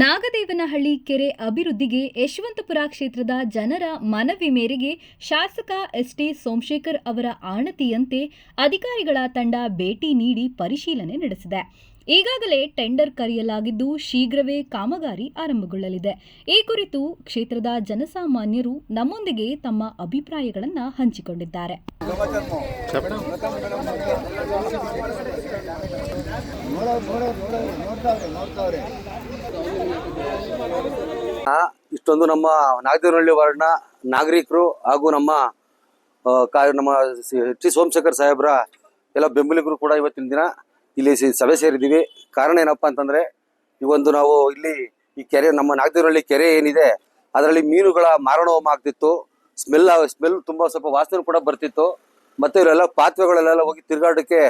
ನಾಗದೇವನಹಳ್ಳಿ ಕೆರೆ ಅಭಿವೃದ್ಧಿಗೆ ಯಶವಂತಪುರ ಕ್ಷೇತ್ರದ ಜನರ ಮನವಿ ಮೇರೆಗೆ ಶಾಸಕ ಎಸ್ಟಿ ಸೋಮಶೇಖರ್ ಅವರ ಆಣತಿಯಂತೆ ಅಧಿಕಾರಿಗಳ ತಂಡ ಭೇಟಿ ನೀಡಿ ಪರಿಶೀಲನೆ ನಡೆಸಿದೆ. ಈಗಾಗಲೇ ಟೆಂಡರ್ ಕರೆಯಲಾಗಿದ್ದು ಶೀಘ್ರವೇ ಕಾಮಗಾರಿ ಆರಂಭಗೊಳ್ಳಲಿದೆ. ಈ ಕುರಿತು ಕ್ಷೇತ್ರದ ಜನಸಾಮಾನ್ಯರು ನಮ್ಮೊಂದಿಗೆ ತಮ್ಮ ಅಭಿಪ್ರಾಯಗಳನ್ನು ಹಂಚಿಕೊಂಡಿದ್ದಾರೆ. ಇಷ್ಟೊಂದು ನಮ್ಮ ನಾಗದೇವನಹಳ್ಳಿ ವಾರ್ಡ್ನ ನಾಗರಿಕರು ಹಾಗೂ ನಮ್ಮ ನಮ್ಮ ಟಿ ಸೋಮಶೇಖರ್ ಸಾಹೇಬ್ರ ಎಲ್ಲ ಬೆಂಬಲಿಗರು ಕೂಡ ಇವತ್ತಿನ ದಿನ ಇಲ್ಲಿ ಸಭೆ ಸೇರಿದ್ದೀವಿ. ಕಾರಣ ಏನಪ್ಪಾ ಅಂತಂದ್ರೆ ಒಂದು ನಾವು ಇಲ್ಲಿ ಈ ಕೆರೆ, ನಮ್ಮ ನಾಗದೇವನಹಳ್ಳಿ ಕೆರೆ ಏನಿದೆ, ಅದರಲ್ಲಿ ಮೀನುಗಳ ಮಾರಣೋಮ ಆಗ್ತಿತ್ತು. ಸ್ಮೆಲ್ ಸ್ಮೆಲ್ ತುಂಬಾ ಸ್ವಲ್ಪ ವಾಸನೆ ಕೂಡ ಬರ್ತಿತ್ತು. ಮತ್ತೆ ಇವರೆಲ್ಲ ಪಾತ್ರೆಗಳಲ್ಲೆಲ್ಲ ಹೋಗಿ ತಿರುಗಾಡೋಕ್ಕೆ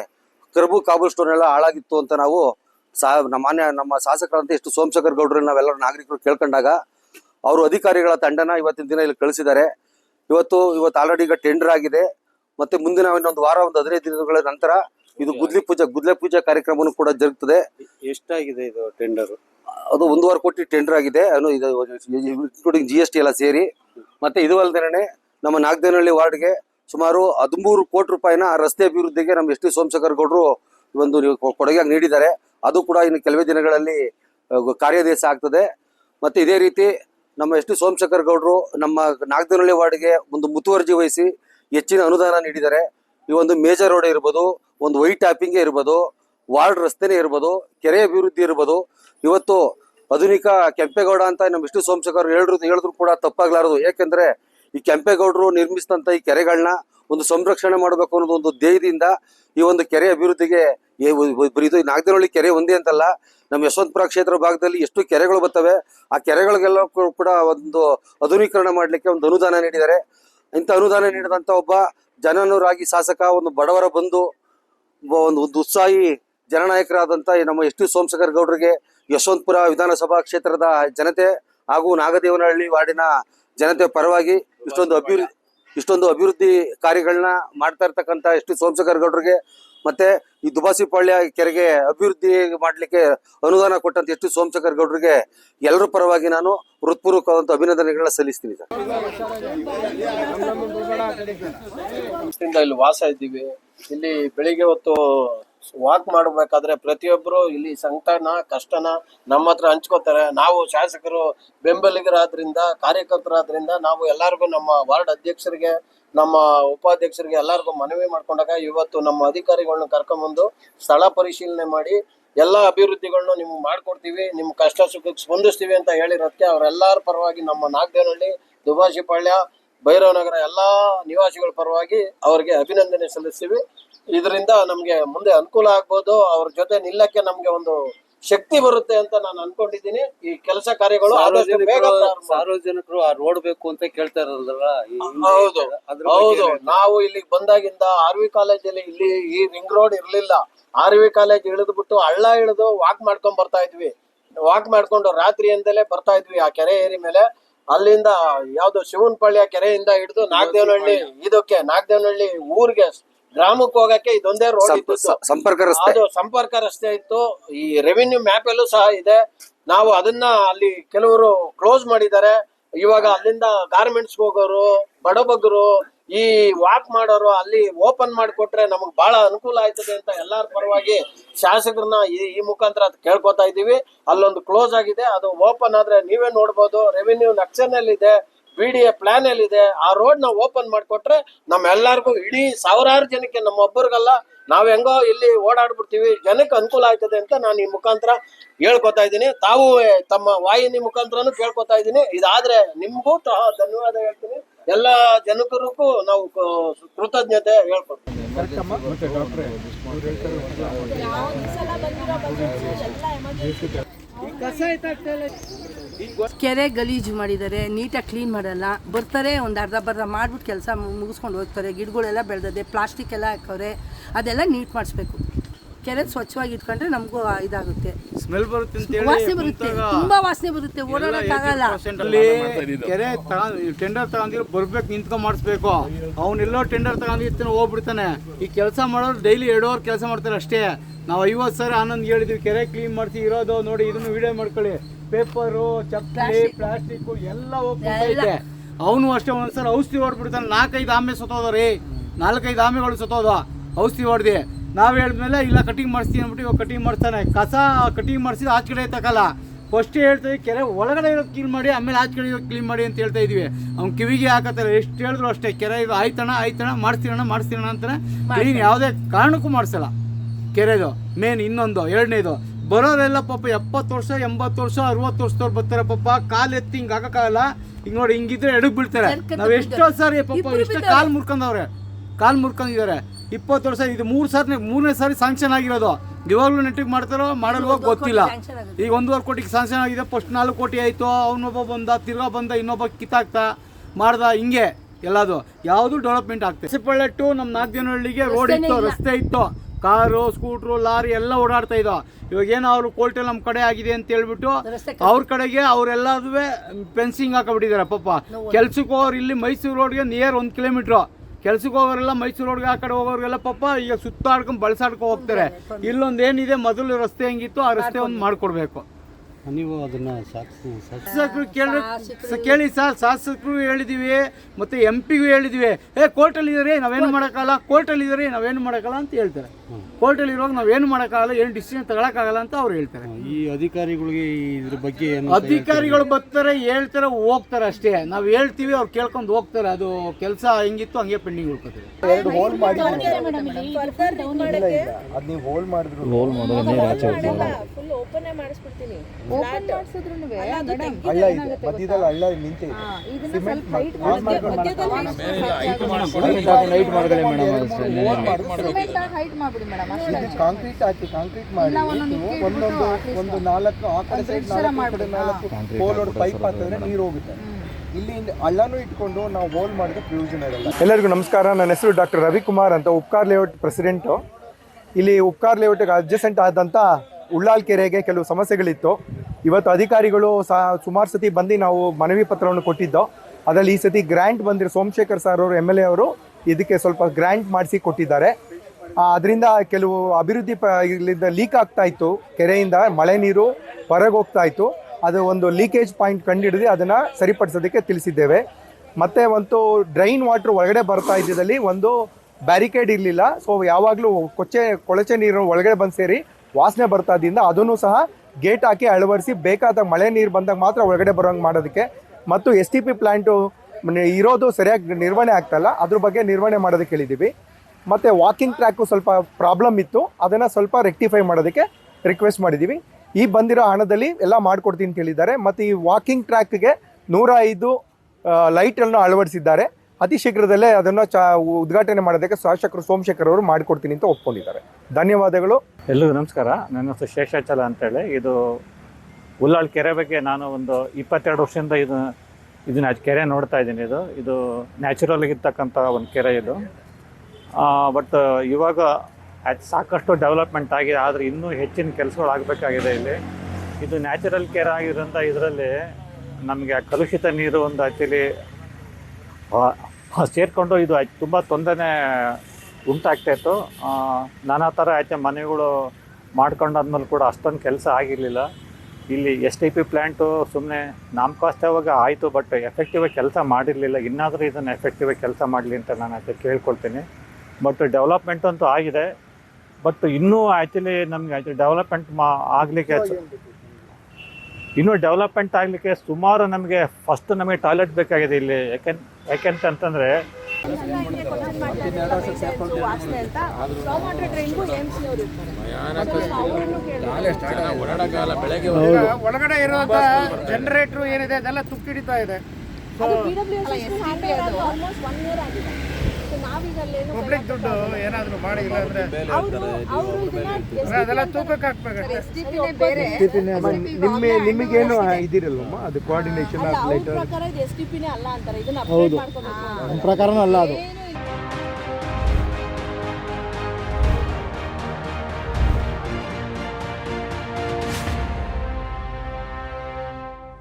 ಕರ್ಬು, ಕಾಬಲ್ ಸ್ಟೋನ್ ಎಲ್ಲ ಹಾಳಾಗಿತ್ತು ಅಂತ ನಾವು ಸಾ ನಮ್ಮ ಮಾನ್ಯ ನಮ್ಮ ಶಾಸಕರಂತ ಎಷ್ಟು ಸೋಮಶೇಖರ್ ಗೌಡ್ರನ್ನ ನಾವೆಲ್ಲರೂ ನಾಗರಿಕರು ಕೇಳ್ಕೊಂಡಾಗ ಅವರು ಅಧಿಕಾರಿಗಳ ತಂಡನ ಇವತ್ತಿನ ದಿನ ಇಲ್ಲಿ ಕಳಿಸಿದ್ದಾರೆ. ಇವತ್ತು ಇವತ್ತು ಆಲ್ರೆಡಿ ಈಗ ಟೆಂಡರ್ ಆಗಿದೆ. ಮತ್ತೆ ಮುಂದಿನ ಇನ್ನೊಂದು ವಾರ ಒಂದು ಹದಿನೈದು ದಿನಗಳ ನಂತರ ಇದು ಗುದ್ಲಿ ಪೂಜೆ ಗುದ್ಲೆ ಪೂಜೆ ಕಾರ್ಯಕ್ರಮನೂ ಕೂಡ ಜರುಗ್ತದೆ. ಎಷ್ಟಾಗಿದೆ ಇದು ಟೆಂಡರ್ ಅದು ಒಂದೂವರೆ ಕೋಟಿ ಟೆಂಡರ್ ಆಗಿದೆ. ಇದು ಇನ್ಕ್ಲೂಡಿಂಗ್ ಜಿ ಎಸ್ ಟಿ ಎಲ್ಲ ಸೇರಿ. ಮತ್ತೆ ಇದು ಅಲ್ಲದೆ ನಮ್ಮ ನಾಗದೇನಹಳ್ಳಿ ವಾರ್ಡ್ಗೆ ಸುಮಾರು ಹದಿಮೂರು ಕೋಟಿ ರೂಪಾಯಿನ ರಸ್ತೆ ಅಭಿವೃದ್ಧಿಗೆ ನಮ್ಮ ಎಸ್ ಟಿ ಸೋಮಶೇಖರ್ ಗೌಡರು ಒಂದು ಕೊಡುಗೆಯಾಗಿ ನೀಡಿದ್ದಾರೆ ಅದು ಕೂಡ ಇನ್ನು ಕೆಲವೇ ದಿನಗಳಲ್ಲಿ ಕಾರ್ಯದೇಶ ಆಗ್ತದೆ. ಮತ್ತೆ ಇದೇ ರೀತಿ ನಮ್ಮ ಎಸ್ ಟಿ ಸೋಮಶೇಖರ್ ಗೌಡರು ನಮ್ಮ ನಾಗದೇನಹಳ್ಳಿ ವಾರ್ಡ್ಗೆ ಒಂದು ಮುತುವರ್ಜಿ ವಹಿಸಿ ಹೆಚ್ಚಿನ ಅನುದಾನ ನೀಡಿದ್ದಾರೆ ಈ ಒಂದು ಮೇಜರ್ ರೋಡ್ ಇರ್ಬೋದು, ಒಂದು ವೈಟ್ ಟ್ಯಾಪಿಂಗ್ ಇರ್ಬೋದು, ವಾರ್ಡ್ ರಸ್ತೆನೇ ಇರ್ಬೋದು, ಕೆರೆ ಅಭಿವೃದ್ಧಿ ಇರ್ಬೋದು. ಇವತ್ತು ಆಧುನಿಕ ಕೆಂಪೇಗೌಡ ಅಂತ ನಮ್ಮ ಎಷ್ಟು ಸೋಮಶೇಖರ್ ಹೇಳಿದ್ರು ಹೇಳಿದ್ರು ಕೂಡ ತಪ್ಪಾಗ್ಲಾರದು. ಯಾಕೆಂದ್ರೆ ಈ ಕೆಂಪೇಗೌಡರು ನಿರ್ಮಿಸಿದಂತ ಈ ಕೆರೆಗಳನ್ನ ಒಂದು ಸಂರಕ್ಷಣೆ ಮಾಡಬೇಕು ಅನ್ನೋದು ಒಂದು ಧ್ಯೇಯದಿಂದ ಈ ಒಂದು ಕೆರೆ ಅಭಿವೃದ್ಧಿಗೆ ಒ- ಇದು ನಾಗದೇನಹಳ್ಳಿ ಕೆರೆ ಒಂದೇ ಅಂತಲ್ಲ. ನಮ್ಮ ಯಶವಂತಪುರ ಕ್ಷೇತ್ರ ಭಾಗದಲ್ಲಿ ಎಷ್ಟು ಕೆರೆಗಳು ಬರ್ತವೆ, ಆ ಕೆರೆಗಳಿಗೆಲ್ಲ ಕೂಡ ಒಂದು ಆಧುನೀಕರಣ ಮಾಡಲಿಕ್ಕೆ ಒಂದು ಅನುದಾನ ನೀಡಿದ್ದಾರೆ. ಇಂಥ ಅನುದಾನ ನೀಡಿದಂಥ ಒಬ್ಬ ಜನನೂರಾಗಿ ಶಾಸಕ, ಒಂದು ಬಡವರ ಬಂದು ಒಂದು ಒಂದು ಉತ್ಸಾಹಿ ಜನನಾಯಕರಾದಂಥ ನಮ್ಮ ಎಸ್ ಟಿ ಸೋಮಶೇಖರ್ ಗೌಡರಿಗೆ ಯಶವಂತಪುರ ವಿಧಾನಸಭಾ ಕ್ಷೇತ್ರದ ಜನತೆ ಹಾಗೂ ನಾಗದೇವನಹಳ್ಳಿ ವಾರ್ಡಿನ ಜನತೆ ಪರವಾಗಿ ಇಷ್ಟೊಂದು ಅಭಿವೃದ್ಧಿ ಇಷ್ಟೊಂದು ಅಭಿವೃದ್ಧಿ ಕಾರ್ಯಗಳನ್ನ ಮಾಡ್ತಾ ಇರ್ತಕ್ಕಂಥ ಎಸ್ ಟಿ ಸೋಮಶೇಖರ್ ಗೌಡರಿಗೆ ಮತ್ತೆ ಈ ದುಬಾಸಿ ಪಾಳ್ಯ ಕೆರೆಗೆ ಅಭಿವೃದ್ಧಿ ಮಾಡಲಿಕ್ಕೆ ಅನುದಾನ ಕೊಟ್ಟಂತ ಎಷ್ಟು ಸೋಮಶೇಖರ್ ಗೌಡರಿಗೆ ಎಲ್ಲರ ಪರವಾಗಿ ನಾನು ಹೃತ್ಪೂರ್ವಕವಂತ ಅಭಿನಂದನೆಗಳನ್ನ ಸಲ್ಲಿಸ್ತೀನಿ ಸರ್. ಇಲ್ಲಿ ವಾಸ ಇದ್ದೀವಿ. ಇಲ್ಲಿ ಬೆಳಿಗ್ಗೆ ಹೊತ್ತು ವಾಕ್ ಮಾಡಬೇಕಾದ್ರೆ ಪ್ರತಿಯೊಬ್ಬರು ಇಲ್ಲಿ ಸಂಕಟನ, ಕಷ್ಟನ ನಮ್ಮ ಹತ್ರ ಹಂಚ್ಕೋತಾರೆ. ನಾವು ಶಾಸಕರು ಬೆಂಬಲಿಗರಾದ್ರಿಂದ, ಕಾರ್ಯಕರ್ತರಾದ್ರಿಂದ ನಾವು ಎಲ್ಲರಿಗೂ ನಮ್ಮ ವಾರ್ಡ್ ಅಧ್ಯಕ್ಷರಿಗೆ, ನಮ್ಮ ಉಪಾಧ್ಯಕ್ಷರಿಗೆ ಎಲ್ಲರಿಗೂ ಮನವಿ ಮಾಡ್ಕೊಂಡಾಗ ಇವತ್ತು ನಮ್ಮ ಅಧಿಕಾರಿಗಳನ್ನ ಕರ್ಕೊಂಬಂದು ಸ್ಥಳ ಪರಿಶೀಲನೆ ಮಾಡಿ ಎಲ್ಲ ಅಭಿವೃದ್ಧಿಗಳನ್ನ ನಿಮ್ಗೆ ಮಾಡ್ಕೊಡ್ತೀವಿ ನಿಮ್ಮ ಕಷ್ಟ ಸುಖಕ್ಕೆ ಸ್ಪಂದಿಸ್ತೀವಿ ಅಂತ ಹೇಳಿರೋದಕ್ಕೆ ಅವರೆಲ್ಲರ ಪರವಾಗಿ ನಮ್ಮ ನಾಗದೇನಹಳ್ಳಿ ದುಬಾಶಿಪಾಳ್ಯ ಭೈರವನಗರ ಎಲ್ಲಾ ನಿವಾಸಿಗಳ ಪರವಾಗಿ ಅವರಿಗೆ ಅಭಿನಂದನೆ ಸಲ್ಲಿಸ್ತೀವಿ. ಇದರಿಂದ ನಮ್ಗೆ ಮುಂದೆ ಅನುಕೂಲ ಆಗ್ಬೋದು. ಅವ್ರ ಜೊತೆ ನಿಲ್ಲಕ್ಕೆ ನಮ್ಗೆ ಒಂದು ಶಕ್ತಿ ಬರುತ್ತೆ ಅಂತ ನಾನು ಅನ್ಕೊಂಡಿದ್ದೀನಿ. ಈ ಕೆಲಸ ಕಾರ್ಯಗಳು ಆದಷ್ಟು ಬೇಗ ಪ್ರಾರಂಭ ಸಾರ್ವಜನಿಕರು ಆ ರೋಡ್ ಬೇಕು ಅಂತ ಕೇಳ್ತಾ ಇರಲ್ಲ ಹೌದು ಹೌದು. ನಾವು ಇಲ್ಲಿಗೆ ಬಂದಾಗಿಂದ ಆರ್ ವಿ ಕಾಲೇಜಲ್ಲಿ ಇಲ್ಲಿ ಈ ರಿಂಗ್ ರೋಡ್ ಇರ್ಲಿಲ್ಲ. ಆರ್ ವಿ ಕಾಲೇಜ್ ಇಳಿದು ಬಿಟ್ಟು ಹಳ್ಳ ಇಳಿದು ವಾಕ್ ಮಾಡ್ಕೊಂಡ್ ಬರ್ತಾ ಇದ್ವಿ. ವಾಕ್ ಮಾಡ್ಕೊಂಡು ರಾತ್ರಿ ಎಂದಲೇ ಬರ್ತಾ ಇದ್ವಿ ಆ ಕೆರೆ ಏರಿ ಮೇಲೆ. ಅಲ್ಲಿಂದ ಯಾವ್ದು ಶಿವನಪಳ್ಳಿಯ ಕೆರೆಯಿಂದ ಹಿಡಿದು ನಾಗದೇವನಹಳ್ಳಿ ಇದಕ್ಕೆ ನಾಗದೇವನಹಳ್ಳಿ ಊರಿಗೆ ಗ್ರಾಮಕ್ಕೆ ಹೋಗಕ್ಕೆ ಇದೊಂದೇ ರೋಡ್ ಇತ್ತು ಸಂಪರ್ಕ ರಸ್ತೆ. ಅದು ಸಂಪರ್ಕ ರಸ್ತೆ ಇತ್ತು. ಈ ರೆವಿನ್ಯೂ ಮ್ಯಾಪ್ ಅಲ್ಲೂ ಸಹ ಇದೆ. ನಾವು ಅದನ್ನ ಅಲ್ಲಿ ಕೆಲವರು ಕ್ಲೋಸ್ ಮಾಡಿದ್ದಾರೆ. ಇವಾಗ ಅಲ್ಲಿಂದ ಗಾರ್ಮೆಂಟ್ಸ್ ಹೋಗೋರು ಬಡಬಗ್ಗರು ಈ ವಾಕ್ ಮಾಡೋರು ಅಲ್ಲಿ ಓಪನ್ ಮಾಡಿಕೊಟ್ರೆ ನಮಗೆ ಬಹಳ ಅನುಕೂಲ ಆಯ್ತದೆ ಅಂತ ಎಲ್ಲರ ಪರವಾಗಿ ಶಾಸಕರನ್ನ ಈ ಈ ಮುಖಾಂತರ ಅದ್ ಕೇಳ್ಕೊತಾ ಇದೀವಿ ಅಲ್ಲೊಂದು ಕ್ಲೋಸ್ ಆಗಿದೆ. ಅದು ಓಪನ್ ಆದ್ರೆ ನೀವೇ ನೋಡ್ಬೋದು. ರೆವಿನ್ಯೂ ನಕ್ಷನಲ್ಲಿ ಇದೆ ಬಿ ಡಿ ಎ ಪ್ಲಾನ್ ಎಲ್ಲಿದೆ ಇದೆ ಆ ರೋಡ್ ನಾವು ಓಪನ್ ಮಾಡಿಕೊಟ್ರೆ ನಮ್ಮೆಲ್ಲರಿಗೂ ಇಡೀ ಸಾವಿರಾರು ಜನಕ್ಕೆ ನಮ್ಮ ಒಬ್ಬರಿಗಲ್ಲ ನಾವು ಹೆಂಗೋ ಇಲ್ಲಿ ಓಡಾಡ್ಬಿಡ್ತೀವಿ ಜನಕ್ಕೆ ಅನುಕೂಲ ಆಯ್ತದೆ ಅಂತ ನಾನು ಈ ಮುಖಾಂತರ ಹೇಳ್ಕೊತಾ ಇದ್ದೀನಿ. ತಾವು ತಮ್ಮ ವಾಹಿನಿ ಮುಖಾಂತರನು ಕೇಳ್ಕೊತಾ ಇದ್ದೀನಿ. ಇದಾದ್ರೆ ನಿಮ್ಗೂ ಸಹ ಧನ್ಯವಾದ ಹೇಳ್ತೀನಿ. ಎಲ್ಲ ಜನಕರಿಗೂ ನಾವು ಕೃತಜ್ಞತೆ ಹೇಳ್ಕೊಡ್ತೀವಿ ಕೆರೆ ಗಲೀಜು ಮಾಡಿದ್ದಾರೆ ನೀಟಾಗಿ ಕ್ಲೀನ್ ಮಾಡಲ್ಲ ಬರ್ತಾರೆ ಒಂದು ಅರ್ಧ ಬರ್ಧ ಮಾಡ್ಬಿಟ್ಟು ಕೆಲಸ ಮುಗಿಸ್ಕೊಂಡು ಹೋಗ್ತಾರೆ ಗಿಡಗಳೆಲ್ಲ ಬೆಳೆದದೆ ಪ್ಲಾಸ್ಟಿಕ್ ಎಲ್ಲ ಹಾಕವ್ರೆ ಅದೆಲ್ಲ ನೀಟ್ ಮಾಡಿಸ್ಬೇಕು. ಕೆರೆ ಸ್ವಚ್ಛವಾಗಿ ಇಟ್ಕೊಂಡ್ರೆ ನಮಗೂ ಇದಾಗುತ್ತೆ. ಸ್ಮೆಲ್ ಬರುತ್ತೆ ಅಂತ ಹೇಳಿ ವಾಸನೆ ಬರುತ್ತೆ ತುಂಬಾ ವಾಸನೆ ಬರುತ್ತೆ ಓಡಾಡಕ್ಕಾಗಲ್ಲ. ಕೆರೆ ಟೆಂಡರ್ ತಗೊಂಡಿರೋ ಬರ್ಬೇಕು ನಿಂತ್ಕೊಂಡ್ ಮಾಡಿಸ್ಬೇಕು. ಅವನೆಲ್ಲೋ ಟೆಂಡರ್ ತಗೊಂಡಿರ್ತಾನೆ ಹೋಗ್ಬಿಡ್ತಾನೆ. ಈ ಕೆಲಸ ಮಾಡೋರು ಡೈಲಿ ಎರಡು ಅವರ್ ಕೆಲಸ ಮಾಡ್ತಾರೆ ಅಷ್ಟೇ. ನಾವು ಐವತ್ತು ಸಾವಿರ ಹನ್ನೊಂದು ಹೇಳಿದ್ವಿ ಕೆರೆ ಕ್ಲೀನ್ ಮಾಡಿಸಿ ಇರೋದು ನೋಡಿ ಇದನ್ನು ವಿಡಿಯೋ ಮಾಡ್ಕೊಳ್ಳಿ. ಪೇಪರು ಚಪ್ಪಲಿ ಪ್ಲಾಸ್ಟಿಕ್. ಎಲ್ಲ ಹೋಗ್ತೈತೆ ಅವನು ಅಷ್ಟೇ ಒಂದ್ಸಲ ಔಷಧಿ ಹೊಡ್ಬಿಡ್ತಾನೆ ನಾಲ್ಕೈದು ಆಮೆ ಸತ್ತೋದವ್ರಿ ನಾಲ್ಕೈದು ಆಮೆಗಳು ಸತ್ತೋದ ಔಷಧಿ ಹೊಡೆದಿ. ನಾವು ಹೇಳಿದ್ಮೇಲೆ ಇಲ್ಲ ಕಟಿಂಗ್ ಮಾಡಿಸ್ತೀನಿ ಅಂದ್ಬಿಟ್ಟು ಇವಾಗ ಕಟಿಂಗ್ ಮಾಡ್ತಾನೆ ಕಸ ಕಟಿಂಗ್ ಮಾಡಿಸಿದ ಆಚೆ ಕಡೆ ತಕಲ್ಲ ಫಸ್ಟ್ ಹೇಳ್ತೀವಿ ಕೆರೆ ಒಳಗಡೆ ಇರೋ ಕ್ಲೀನ್ ಮಾಡಿ ಆಮೇಲೆ ಆಚೆ ಕಡೆ ಇರೋದು ಕ್ಲೀನ್ ಮಾಡಿ ಅಂತ ಹೇಳ್ತಾ ಇದೀವಿ. ಅವ್ನು ಕಿವಿಗೆ ಹಾಕತ್ತಾರೆ ಎಷ್ಟು ಹೇಳಿದ್ರು ಅಷ್ಟೇ ಕೆರೆ ಇದು ಆಯ್ತಣ ಆಯ್ತಣ ಮಾಡಿಸ್ತೀರಣ ಮಾಡಿಸ್ತೀರಣ ಅಂತಾನೆ. ಕ್ಲೀನ್ ಯಾವುದೇ ಕಾರಣಕ್ಕೂ ಮಾಡಿಸಲ್ಲ. ಕೆರೆದು ಮೇನ್ ಇನ್ನೊಂದು ಎರಡನೇದು. ಬರೋರೆಲ್ಲ ಪಾಪ ಎಪ್ಪತ್ತು ವರ್ಷ ಎಂಬತ್ತು ವರ್ಷ ಅರವತ್ತು ವರ್ಷದವ್ರು ಬರ್ತಾರೆ ಪಾಪ. ಕಾಲು ಎತ್ತಿ ಹಿಂಗೆ ಹಾಕಕ್ಕಾಗಲ್ಲ. ಹಿಂಗ್ ನೋಡಿ ಹಿಂಗಿದ್ರೆ ಎಡಕ್ ಬೀಳ್ತಾರೆ. ಎಡಕ್ಕೆ ನಾವು ಎಷ್ಟೋ ಸಾರಿ ಪಾಪ ಎಷ್ಟೋ ಕಾಲ್ ಮುರ್ಕೊಂಡವ್ರೆ ಕಾಲು ಮುರ್ಕೊಂಡಿದ್ದಾರೆ ಇಪ್ಪತ್ತು ವರ್ಷ ಇದು ಮೂರು ಸಾರಿ ಮೂರನೇ ಸಾರಿ ಸಾಂಕ್ಷನ್ ಆಗಿರೋದು. ಇವಾಗಲೂ ನೆಟ್ಟಿಗೆ ಮಾಡ್ತಾರೋ ಮಾಡಲ್ವೋ ಗೊತ್ತಿಲ್ಲ. ಈಗ ಒಂದೂವರೆ ಕೋಟಿಗೆ ಸಾಂಕ್ಷನ್ ಆಗಿದೆ ಫಸ್ಟ್ ನಾಲ್ಕು ಕೋಟಿ ಆಯಿತು. ಅವನೊಬ್ಬ ಬಂದ ತಿರ್ಗಾ ಬಂದ ಇನ್ನೊಬ್ಬ ಕಿತ್ತಾಕ್ತಾ ಮಾಡ್ದ ಹಿಂಗೆ ಎಲ್ಲದು. ಯಾವುದು ಡೆವಲಪ್ಮೆಂಟ್ ಆಗ್ತದೆ ಸಿಪ್ಪಳ್ಳಿ ಟು ನಮ್ಮ ನಾಗದೇನಹಳ್ಳಿಗೆ ರೋಡ್ ಇತ್ತು ರಸ್ತೆ ಇತ್ತು. ಕಾರು ಸ್ಕೂಟ್ರು ಲಾರಿ ಎಲ್ಲ ಓಡಾಡ್ತಾ ಇದ್ದೋ ಇವಾಗ ಏನೋ ಅವರು ಕೋಲ್ಟೆ ನಮ್ಮ ಕಡೆ ಆಗಿದೆ ಅಂತ ಹೇಳ್ಬಿಟ್ಟು ಅವ್ರ ಕಡೆಗೆ ಅವರೆಲ್ಲದುವೆ ಫೆನ್ಸಿಂಗ್ ಹಾಕೊಬಿಟ್ಟಿದ್ದಾರೆ ಪಾಪ. ಕೆಲ್ಸಕ್ಕೆ ಹೋಗೋರು ಇಲ್ಲಿ ಮೈಸೂರು ರೋಡ್ಗೆ ನಿಯರ್ ಒಂದು ಕಿಲೋಮೀಟ್ರು ಕೆಲ್ಸಕ್ಕೆ ಹೋಗೋರೆಲ್ಲ ಮೈಸೂರು ರೋಡ್ಗೆ ಆ ಕಡೆ ಹೋಗೋರಿಗೆಲ್ಲ ಪಾಪ ಈಗ ಸುತ್ತಾಡ್ಕೊಂಡು ಬಳಸಾಡ್ಕೊಂಡು ಹೋಗ್ತಾರೆ. ಇಲ್ಲೊಂದು ಏನಿದೆ ಮೊದಲು ರಸ್ತೆ ಹೆಂಗಿತ್ತು ಆ ರಸ್ತೆ ಒಂದು ಮಾಡ್ಕೊಡ್ಬೇಕು. ನೀವು ಅದನ್ನ ಶಾಸಕರು ಕೇಳಿ ಕೇಳಿ ಸರ್ ಶಾಸಕರು ಹೇಳಿದೀವಿ ಮತ್ತೆ ಎಂ ಪಿಗೂ ಹೇಳಿದೀವಿ. ಏ ಕೋರ್ಟಲ್ಲಿ ಇದ್ರಿ ನಾವೇನು ಮಾಡೋಕ್ಕಲ್ಲ ಕೋರ್ಟಲ್ಲಿ ಇದ್ರಿ ನಾವೇನು ಮಾಡೋಕ್ಕಲ್ಲ ಅಂತ ಹೇಳ್ತಾರೆ. ಕೋರ್ಟಲ್ಲಿ ಇರುವಾಗ ನಾವೇನು ಮಾಡೋಕ್ಕಾಗಲ್ಲ ಏನು ಡಿಸಿಷನ್ ತಗೊಳಕ್ಕಾಗಲ್ಲ ಅಂತ ಅವ್ರು ಹೇಳ್ತಾರೆ. ಈ ಅಧಿಕಾರಿಗಳಿಗೆ ಇದ್ರ ಬಗ್ಗೆ ಅಧಿಕಾರಿಗಳು ಬರ್ತಾರೆ ಹೇಳ್ತಾರೆ ಹೋಗ್ತಾರೆ ಅಷ್ಟೇ. ನಾವು ಹೇಳ್ತೀವಿ ಅವ್ರು ಕೇಳ್ಕೊಂಡು ಹೋಗ್ತಾರೆ. ಅದು ಕೆಲಸ ಹೆಂಗಿತ್ತು ಹಂಗೆ ಪೆಂಡಿಂಗ್ ಉಳ್ಕೋತೀವಿ ಎರಡು ಹೋಲ್ ಮಾಡಿದ್ರೆ. ಅದ್ ನೀವು ಹೋಲ್ ಮಾಡಿದ್ರು. Full open ಮಾಡಿಸ್ಬಿಡ್ತೀನಿ. ಓಪನ್ ಮಾಡಿಸಿದ್ರು ಹಳ್ಳ ಇದೆ ಮಧ್ಯದಲ್ಲಿ ಹಳ್ಳ ನಿಂತಿದೆ ಸಿಮೆಂಟ್ ಹೈಟ್ ಮಾಡ್ಬಿಡಿ ಮೇಡಮ್ ಅಷ್ಟೇ. ಇದು ಕಾಂಕ್ರೀಟ್ ಹಾಕಿ ಕಾಂಕ್ರೀಟ್ ಮಾಡಿ. ನೀವು ಒಂದೊಂದು ಒಂದು ನಾಲ್ಕು ಆ ಕಡೆ ಸೈಡ್ ನಾಲ್ಕು ಕಡೆ ನಾಲ್ಕು ಹೋಲ್ ಪೈಪ್ ಹಾಕಿದ್ರೆ ನೀರು ಹೋಗುತ್ತೆ. ಇಲ್ಲಿ ಹಳ್ಳನೂ ಇಟ್ಕೊಂಡು ನಾವು ಹೋಲ್ ಮಾಡಿದ್ರೆ ಪ್ರಯೋಜನ ಇರಲ್ಲ. ಎಲ್ಲರಿಗೂ ನಮಸ್ಕಾರ. ನನ್ನ ಹೆಸರು ಡಾಕ್ಟರ್ ರವಿಕುಮಾರ್ ಅಂತ ಉಪ್ಕಾರ್ ಲೇಔಟ್ ಪ್ರೆಸಿಡೆಂಟು ಇಲ್ಲಿ ಉಪ್ಕಾರ್ ಲೇಔಟ್ಗೆ ಅಡ್ಜಸೆಂಟ್ ಆದಂಥ ಉಳ್ಳಾಲ್ ಕೆರೆಗೆ ಕೆಲವು ಸಮಸ್ಯೆಗಳಿತ್ತು. ಇವತ್ತು ಅಧಿಕಾರಿಗಳು ಸಹ ಸುಮಾರು ಸತಿ ಬಂದು ನಾವು ಮನವಿ ಪತ್ರವನ್ನು ಕೊಟ್ಟಿದ್ದೋ, ಅದರಲ್ಲಿ ಈ ಸತಿ ಗ್ರ್ಯಾಂಟ್ ಬಂದಿರೋ ಸೋಮಶೇಖರ್ ಸರ್ ಅವರು ಎಂ ಎಲ್ ಎ ಅವರು ಇದಕ್ಕೆ ಸ್ವಲ್ಪ ಗ್ರ್ಯಾಂಟ್ ಮಾಡಿಸಿ ಕೊಟ್ಟಿದ್ದಾರೆ. ಅದರಿಂದ ಕೆಲವು ಅಭಿವೃದ್ಧಿ ಪ, ಇಲ್ಲಿಂದ ಲೀಕ್ ಆಗ್ತಾ ಇತ್ತು. ಕೆರೆಯಿಂದ ಮಳೆ ನೀರು ಹೊರಗೆ ಹೋಗ್ತಾ ಇತ್ತು. ಅದು ಒಂದು ಲೀಕೇಜ್ ಪಾಯಿಂಟ್ ಕಂಡುಹಿಡಿದು ಅದನ್ನು ಸರಿಪಡಿಸೋದಕ್ಕೆ ತಿಳಿಸಿದ್ದೇವೆ. ಮತ್ತು ಒಂದು ಡ್ರೈನ್ ವಾಟ್ರ್ ಒಳಗಡೆ ಬರ್ತಾ ಇದ್ದಿದ್ದಲ್ಲಿ ಒಂದು ಬ್ಯಾರಿಕೇಡ್ ಇರಲಿಲ್ಲ. ಸೊ ಯಾವಾಗಲೂ ಕೊಚ್ಚೆ, ಕೊಳಚೆ ನೀರು ಒಳಗಡೆ ಬಂದು ಸೇರಿ ವಾಸನೆ ಬರ್ತಾ ಇದ್ದಿಂದ ಅದನ್ನು ಸಹ ಗೇಟ್ ಹಾಕಿ ಅಳವಡಿಸಿ, ಬೇಕಾದ ಮಳೆ ನೀರು ಬಂದಾಗ ಮಾತ್ರ ಒಳಗಡೆ ಬರೋಂಗೆ ಮಾಡೋದಕ್ಕೆ. ಮತ್ತು ಎಸ್ ಟಿ ಪಿ ಪ್ಲ್ಯಾಂಟು ಇರೋದು ಸರಿಯಾಗಿ ನಿರ್ವಹಣೆ ಆಗ್ತಾಯಿಲ್ಲ ಅದ್ರ ಬಗ್ಗೆ ನಿರ್ವಹಣೆ ಮಾಡೋದಕ್ಕೆ ಹೇಳಿದ್ದೀವಿ ಮತ್ತು ವಾಕಿಂಗ್ ಟ್ರ್ಯಾಕು ಸ್ವಲ್ಪ ಪ್ರಾಬ್ಲಮ್ ಇತ್ತು, ಅದನ್ನು ಸ್ವಲ್ಪ ರೆಕ್ಟಿಫೈ ಮಾಡೋದಕ್ಕೆ ರಿಕ್ವೆಸ್ಟ್ ಮಾಡಿದ್ದೀವಿ ಈ ಬಂದಿರೋ ಹಣದಲ್ಲಿ ಎಲ್ಲ ಮಾಡಿಕೊಡ್ತೀನಿ ಅಂತ ಹೇಳಿದ್ದಾರೆ. ಮತ್ತು ಈ ವಾಕಿಂಗ್ ಟ್ರ್ಯಾಕ್ಗೆ ನೂರ ಐದು ಲೈಟನ್ನು ಅಳವಡಿಸಿದ್ದಾರೆ. ಅತಿ ಶೀಘ್ರದಲ್ಲೇ ಅದನ್ನು ಚ ಉದ್ಘಾಟನೆ ಮಾಡೋದಕ್ಕೆ ಶಾಸಕರು ಸೋಮಶೇಖರ್ ಅವರು ಮಾಡಿಕೊಡ್ತೀನಿ ಅಂತ ಒಪ್ಕೊಂಡಿದ್ದಾರೆ. ಧನ್ಯವಾದಗಳು. ಎಲ್ಲರಿಗೂ ನಮಸ್ಕಾರ. ನನ್ನ ಹೆಸರು ಶೇಷಾಚಲ ಅಂತೇಳಿ. ಇದು ಉಲ್ಲಾಳ್ ಕೆರೆ ಬಗ್ಗೆ ನಾನು ಒಂದು ಇಪ್ಪತ್ತೆರಡು ವರ್ಷದಿಂದ ಇದು ಇದನ್ನ ಕೆರೆ ನೋಡ್ತಾ ಇದ್ದೀನಿ ಇದು. ಇದು ನ್ಯಾಚುರಲ್ ಇರ್ತಕ್ಕಂಥ ಒಂದು ಕೆರೆ ಇದು. ಬಟ್ ಇವಾಗ ಸಾಕಷ್ಟು ಡೆವಲಪ್ಮೆಂಟ್ ಆಗಿದೆ. ಆದರೆ ಇನ್ನೂ ಹೆಚ್ಚಿನ ಕೆಲಸಗಳು ಆಗಬೇಕಾಗಿದೆ ಇಲ್ಲಿ. ಇದು ನ್ಯಾಚುರಲ್ ಕೆರೆ ಆಗಿರೋದ್ರಿಂದ ಇದರಲ್ಲಿ ನಮಗೆ ಕಲುಷಿತ ನೀರು ಒಂದು ಆ್ಯಕ್ಚುಲಿ ಸೇರಿಕೊಂಡು ಇದು ತುಂಬ ತೊಂದರೆ ಉಂಟಾಗ್ತಾ ಇತ್ತು. ಆ, ನಾನಾ ಥರ ಆಯ್ತು. ಮನೆಗಳು ಮಾಡ್ಕೊಂಡಾದ್ಮೇಲೆ ಕೂಡ ಅಷ್ಟೊಂದು ಕೆಲಸ ಆಗಿರಲಿಲ್ಲ. ಇಲ್ಲಿ ಎಸ್ ಟಿ ಪಿ ಪ್ಲ್ಯಾಂಟು ಸುಮ್ಮನೆ ನಾಮಕಾಸ್ತವಾಗ ಆಯಿತು ಬಟ್ ಎಫೆಕ್ಟಿವ್ ಆಗಿ ಕೆಲಸ ಮಾಡಿರಲಿಲ್ಲ. ಇನ್ನಾದರೂ ಇದನ್ನು ಎಫೆಕ್ಟಿವ್ ಆಗಿ ಕೆಲಸ ಮಾಡಲಿ ಅಂತ ನಾನು ಆಯ್ತು ಕೇಳ್ಕೊಳ್ತೀನಿ. ಬಟ್ ಡೆವಲಪ್ಮೆಂಟ್ ಅಂತೂ ಆಗಿದೆ. ಬಟ್ ಇನ್ನೂ ಆ್ಯಕ್ಚುಲಿ ನಮಗೆ ಆಯ್ತು. ಡೆವಲಪ್ಮೆಂಟ್ ಮಾ ಆಗಲಿಕ್ಕೆ ಇನ್ನೂ ಡೆವಲಪ್ಮೆಂಟ್ ಆಗಲಿಕ್ಕೆ ಸುಮಾರು ನಮಗೆ ಫಸ್ಟ್ ನಮಗೆ ಟಾಯ್ಲೆಟ್ ಬೇಕಾಗಿದೆ ಇಲ್ಲಿ. ಯಾಕೆ ಯಾಕೆಂತ ಅಂತಂದರೆ ಒಳಗಡೆ ಇರೋ ಜನರೇಟರ್ ಏನಿದೆ ಅದೆಲ್ಲ ತುಕ್ಕಿಡಿತಾ ಇದೆ. ಪಬ್ಲಿಕ್ ದುಡ್ಡು ಏನಾದರೂ ಮಾಡಿ ಇಲ್ಲ ಅಂದ್ರೆ ಅದೆಲ್ಲ ತೂಕಕ್ಕೆ ಹಾಕ್ಬೇಕು ಎಸ್ ಟಿ ಪಿನೇ ಬೇರೆ. ನಿಮ್ಮ ನಿಮಗೇನು ಇದಿರಲ್ಲಮ್ಮ ಅದು ಕೋಆರ್ಡಿನೇಷನ್ ಅಲ್ಲ ಅವ್ರ ಪ್ರಕಾರ ಇದು ಎಸ್ ಟಿ ಪಿನೇ ಅಲ್ಲ ಅಂತಾರೆ ಇದನ್ನ ಅಪ್ಡೇಟ್ ಮಾಡ್ಕೊಬೇಕು ಪ್ರಕಾರನೂ ಅಲ್ಲ ಅದು.